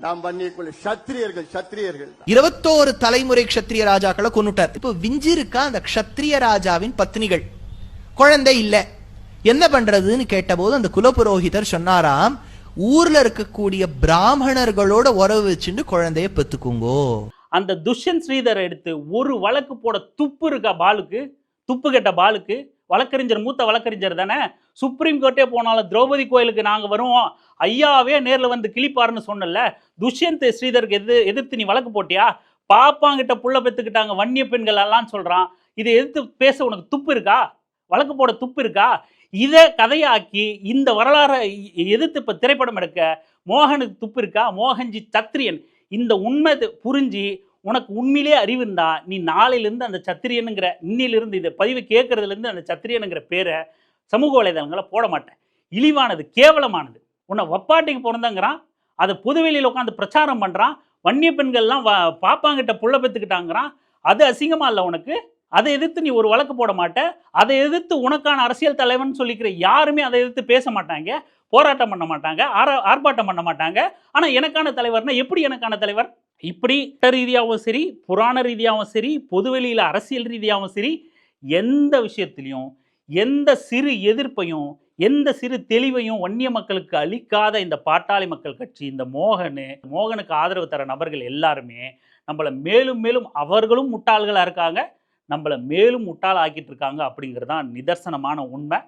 நாம் பண்ணிக்குள்ள சத்திரியர்கள் சத்திரியர்கள். இருபத்தோரு தலைமுறை க்ஷத்ரிய ராஜாக்களை கொன்னுட்டார். இப்போ விஞ்சி இருக்கா அந்த க்ஷத்ரிய ராஜாவின் பத்னிகள்? குழந்தை இல்ல. என்ன பண்றதுன்னு கேட்டபோது அந்த குலபுரோகிதர் சொன்னாராம் ஊர்ல இருக்கக்கூடிய பிராமணர்களோட உறவு வச்சுட்டு குழந்தைய பெத்துக்குங்கோ. அந்த துஷ்யந்த் ஸ்ரீதர் எடுத்து ஒரு வழக்கு போட துப்பு இருக்கா பாலுக்கு? துப்பு கெட்ட பாலுக்கு? வழக்கறிஞர் மூத்த வழக்கறிஞர் தானே? சுப்ரீம் கோர்ட்டே போனாலும் திரௌபதி கோயிலுக்கு நாங்கள் வருவோம். ஐயாவே நேரில் வந்து கிளிப்பாருன்னு சொன்னல துஷ்யந்த் ஸ்ரீதருக்கு எது எதிர்த்து நீ வழக்கு போட்டியா? பாப்பாங்கிட்ட புள்ள பெற்றுக்கிட்டாங்க வன்னிய பெண்கள் எல்லாம் சொல்கிறான் இதை எதிர்த்து பேச உனக்கு துப்பு இருக்கா? வழக்கு போட துப்பு இருக்கா? இதை கதையாக்கி இந்த வரலாறை எதிர்த்து இப்போ திரைப்படம் எடுக்க மோகனுக்கு துப்பு இருக்கா? மோகன்ஜி சத்திரியன். இந்த உண்மை புரிஞ்சு உனக்கு உண்மையிலே அறிவு இருந்தா நீ நாளையிலேருந்து அந்த சத்திரியனுங்கிற இன்னிலிருந்து இதை பதிவு கேட்கறதுலேருந்து அந்த சத்திரியனுங்கிற பேரை சமூக வலைதளங்களை போட மாட்டேன். இழிவானது கேவலமானது. உன்னை வப்பாட்டிக்கு பிறந்தங்கிறான் அதை பொதுவெளியில் உட்காந்து பிரச்சாரம் பண்ணுறான் வன்னிய பெண்கள்லாம் வ பாப்பாங்கிட்ட புள்ள பெற்றுக்கிட்டாங்கிறான் அது அசிங்கமாக இல்லை உனக்கு. அதை எதிர்த்து நீ ஒரு வழக்கு போட மாட்ட. அதை எதிர்த்து உனக்கான அரசியல் தலைவன் சொல்லிக்கிற யாருமே அதை எதிர்த்து பேச மாட்டாங்க. போராட்டம் பண்ண மாட்டாங்க. ஆர ஆர்ப்பாட்டம் பண்ண மாட்டாங்க. ஆனால் எனக்கான தலைவர்னா எப்படி எனக்கான தலைவர்? இப்படி சட்ட ரீதியாகவும் சரி புராண ரீதியாகவும் சரி பொதுவெளியில் அரசியல் ரீதியாகவும் சரி எந்த விஷயத்திலையும் எந்த சிறு எதிர்ப்பையும் எந்த சிறு தெளிவையும் வன்னிய மக்களுக்கு அளிக்காத இந்த பாட்டாளி மக்கள் கட்சி இந்த மோகனு மோகனுக்கு ஆதரவு தர நபர்கள் எல்லாருமே நம்மளை மேலும் மேலும் அவர்களும் முட்டாள்களாக இருக்காங்க நம்மளை மேலும் முட்டாள் ஆக்கிட்டு இருக்காங்க அப்படிங்கிறது தான் நிதர்சனமான உண்மை.